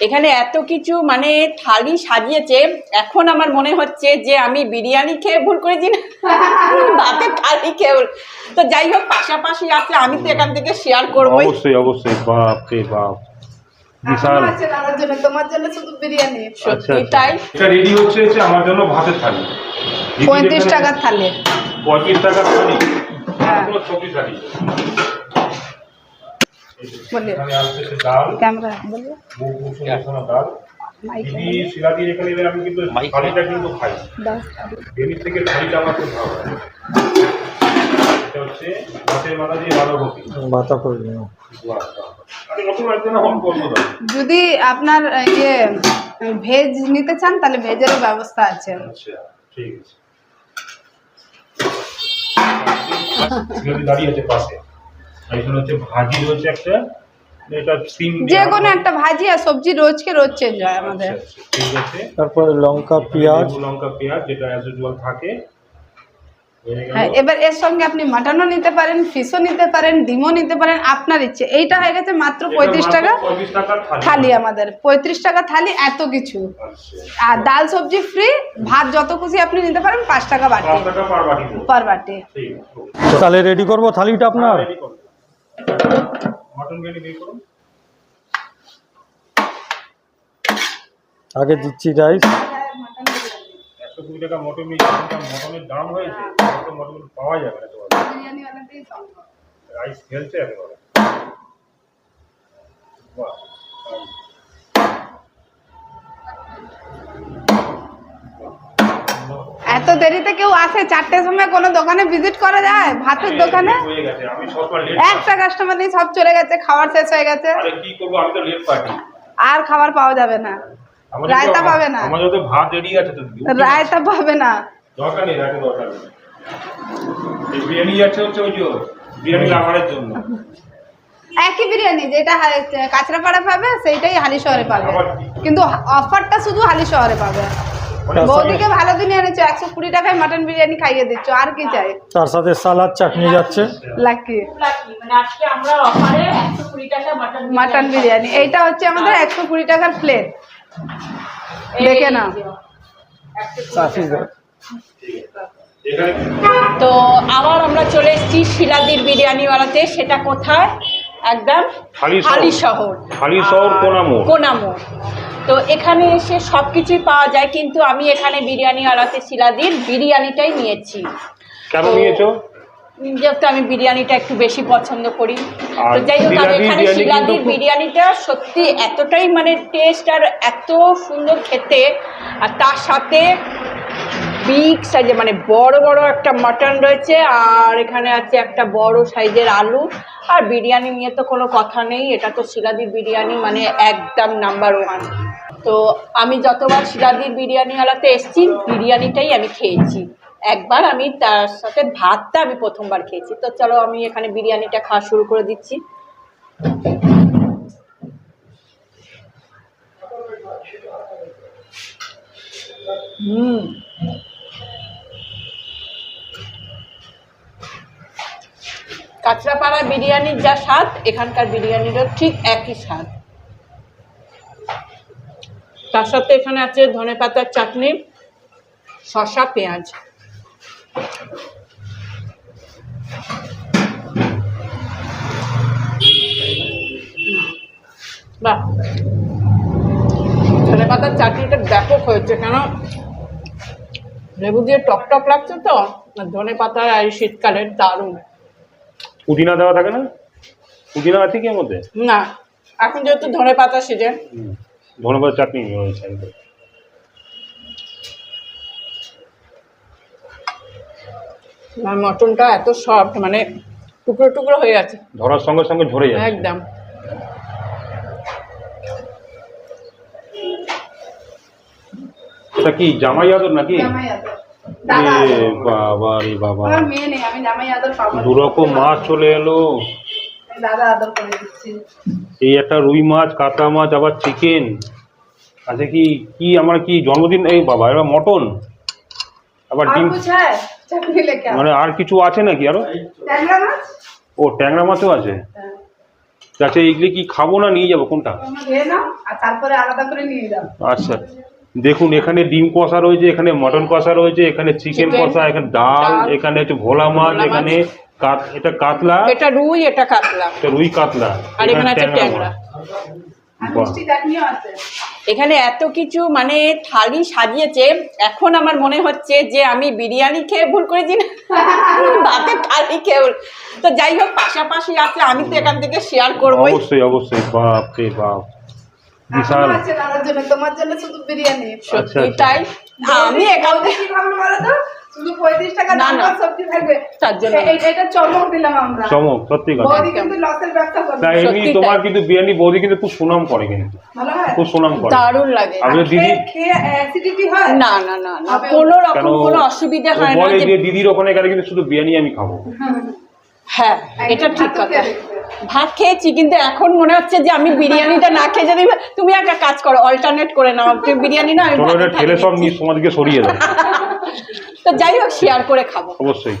এখানে এত কিছু মানে থালি সাজিয়েছে এখন আমার মনে হচ্ছে যে আমি বিরিয়ানি খেয়ে ভুল করেছি না? ভাতের থালি খেয়ে ভুল। তো যাই হোক পাশাপাশি আছে আমি তো এখান থেকে শেয়ার করবোই। অবশ্যই অবশ্যই বাপ। রে বাপ বিশাল জন্য তোমার জন্য শুধু বিরিয়ানি। আচ্ছা, সত্যি আচ্ছা। তাই? এটা রেডি হচ্ছে হচ্ছে আমার জন্য ভাতের থালি। পঁয়ত্রিশ টাকার থালি। পঁয়ত্রিশ টাকার থালি। হ্যাঁ। কোনো ছবি থালি? ডাল ক্যামেরা ডাল। এখানে আমি কিন্তু থালিটা কিন্তু খাই। থেকে থালিটা আমার খুব ভালো এটা হচ্ছে মাছের মাথা দিয়ে বাঁধাকপি। যদি আপনার ইয়ে ভেজ নিতে চান তাহলে ভেজেরও ব্যবস্থা আছে। আচ্ছা ঠিক আছে। দাঁড়িয়ে আছে পাশে। এখানে হচ্ছে ভাজি রয়েছে একটা এটা সিম যে কোনো একটা ভাজি আর সবজি রোজকে রোজ চেঞ্জ হয় আমাদের। আচ্ছা, আচ্ছা, ঠিক আছে। তারপরে লঙ্কা পেঁয়াজ। লঙ্কা পেঁয়াজ যেটা অ্যাজ ইউজুয়াল থাকে। হ্যাঁ এবার এর সঙ্গে আপনি মাটনও নিতে পারেন ফিশও নিতে পারেন ডিমও নিতে পারেন আপনার ইচ্ছে। এইটা হয়ে গেছে মাত্র পঁয়ত্রিশ টাকা থালি। আমাদের। পঁয়ত্রিশ টাকা থালি এত কিছু। আচ্ছা। আর ডাল সবজি ফ্রি ভাত যত খুশি আপনি নিতে পারেন পাঁচ টাকা বাটি পার বাটি। দেবো। পার বাটি। তাহলে রেডি করব থালিটা আপনার? আগে দিচ্ছি রাইস একশো কুড়ি টাকা মটন মটনের দাম হয়েছে মটন পাওয়া যাবে না তোমার রাইস খেলছে একেবারে। বাহ এত দেরিতে কেউ আসে চারটের সময় কোনো দোকানে ভিজিট করা যায়? ভাতের দোকানে? হয়ে লেট একটা কাস্টমার নেই সব চলে গেছে খাবার শেষ হয়ে গেছে। আরে খাবার পাওয়া যাবে না। রায়তা পাবে না। রায়তা পাবে না। দরকার নেই দরকার বিরিয়ানি আছে হচ্ছে ওই বিরিয়ানি লাভারের জন্য। একই বিরিয়ানি যেটা কাঁচরাপাড়া পাবে সেইটাই হালি শহরে পাবে। কিন্তু অফারটা শুধু হালি শহরে পাবে। বৌদিকে ভালো দিনে এনেছো একশো কুড়ি টাকায় মাটন বিরিয়ানি খাইয়ে দিচ্ছ আর কি চাই? তার সাথে সালাদ চাটনি যাচ্ছে। লাকি মানে আজকে আমরা অফারে একশো কুড়ি টাকা মাটন মাটন বিরিয়ানি। এইটা হচ্ছে আমাদের একশো কুড়ি টাকার প্লেট দেখে এখানে তো আবার আমরা চলে এসেছি শিলাদির বিরিয়ানিওয়ালাতে। সেটা কোথায়? একদম হালি শহর। হালি শহর। কোনামোড়। কোনামোড় তো এখানে এসে সব কিছুই পাওয়া যায় কিন্তু আমি এখানে বিরিয়ানিওয়ালাতে শিলাদির বিরিয়ানিটাই নিয়েছি। কেন নিয়েছো? যেহেতু আমি বিরিয়ানিটা একটু বেশি পছন্দ করি। তো যাই হোক শিলাদির এখানে বিরিয়ানি শিলাদির বিরিয়ানিটা সত্যি এতটাই মানে টেস্ট আর এত সুন্দর খেতে আর তার সাথে বিগ সাইজে মানে বড় বড় একটা মাটন রয়েছে আর এখানে আছে একটা বড় সাইজের আলু। আর বিরিয়ানি নিয়ে তো কোনো কথা নেই, এটা তো শিলাদির বিরিয়ানি মানে একদম নাম্বার ওয়ান তো আমি যতবার শিলাদির বিরিয়ানিওয়ালাতে এসেছি, বিরিয়ানিটাই আমি খেয়েছি। একবার আমি তার সাথে ভাতটা আমি প্রথমবার খেয়েছি। তো চলো আমি এখানে বিরিয়ানিটা খাওয়া শুরু করে দিচ্ছি। হুম। কাঁচরাপাড়া বিরিয়ানির যা স্বাদ, এখানকার বিরিয়ানিরও ঠিক একই স্বাদ। তার সাথে এখানে আছে ধনে পাতার চাটনি, শসা, পেঁয়াজ। বাহ। ধনে পাতার চাটনিটা ব্যাপক হয়েছে, কেন? লেবু দিয়ে টক টক লাগছে তো? ধনে পাতার আর শীতকালের দারুণ। পুদিনা দেওয়া থাকে না? পুদিনা আছে কি এর মধ্যে? না এখন যেহেতু ধনে পাতা সিজন ধন্যবাদ চাটনি রয়েছে মটনটা এত সফট মানে টুকরো টুকরো হয়ে আছে। ধরার সঙ্গে সঙ্গে ঝরে যায় একদম। এটা কি জামাই আদর নাকি? জামাই আদর। বাবা রে বাবা। মাছ চলে এলো। এই একটা রুই মাছ কাতলা মাছ আবার চিকেন আচ্ছা কি কি আমার কি জন্মদিন? এই বাবা এবার মটন। আবার ডিম। হ্যাঁ। মানে আর কিছু আছে নাকি আরও? ও ট্যাংরা মাছও আছে? হ্যাঁ। আচ্ছা এগুলি কি খাব না নিয়ে যাব? কোনটা? আচ্ছা। দেখুন এখানে ডিম কষা রয়েছে এখানে মটন কষা রয়েছে এখানে চিকেন কষা এখানে ডাল এখানে হচ্ছে ভোলা মাছ এখানে এটা কাতলা। এটা রুই এটা কাতলা। এটা রুই কাতলা আর এখানে আছে ট্যাংরা এখানে এত কিছু মানে থালি সাজিয়েছে। এখন আমার মনে হচ্ছে যে আমি বিরিয়ানি খেয়ে ভুল করেছি না? ভাতের থালি খেয়ে তো যাই হোক পাশাপাশি আছে আমি তো এখান থেকে শেয়ার করব অবশ্যই অবশ্যই বাপ রে বাপ। বিশাল। আছে দাদার জন্য তোমার জন্য শুধু বিরিয়ানি। আচ্ছা, সত্যি আচ্ছা। তাই আমি এখান বৌদি থেকে কি ভাবলো বলো তো? শুধু পঁয়ত্রিশ টাকা দাম না। সবজি থাকবে। তার জন্য। এটা চমক দিলাম আমরা। চমক সত্যি কথা। বৌদি কিন্তু লসের ব্যবসা করবে না এমনি তোমার কিন্তু বিরিয়ানি বৌদি কিন্তু খুব সুনাম করে কিন্তু। ভালো হয়? খুব সুনাম করে। দারুণ লাগে। আমি দিদি খেয়ে- খেয়ে অ্যাসিডিটি হয়? না না না না। কোনো রকম কোনো অসুবিধা হয় না বলে যে যে দিদির ওখানে গেলে কিন্তু শুধু বিরিয়ানি আমি খাব। হ্যাঁ। এটা ঠিক কথা। ভাত খেয়েছি কিন্তু এখন মনে হচ্ছে যে আমি বিরিয়ানিটা না খেয়ে যদি তুমি একটা কাজ করো অল্টারনেট করে নাও। তুমি বিরিয়ানি না আমি ঠেলে সব। নিয়ে সমাজকে সরিয়ে দাও। তো যাই হোক শেয়ার করে খাব। অবশ্যই।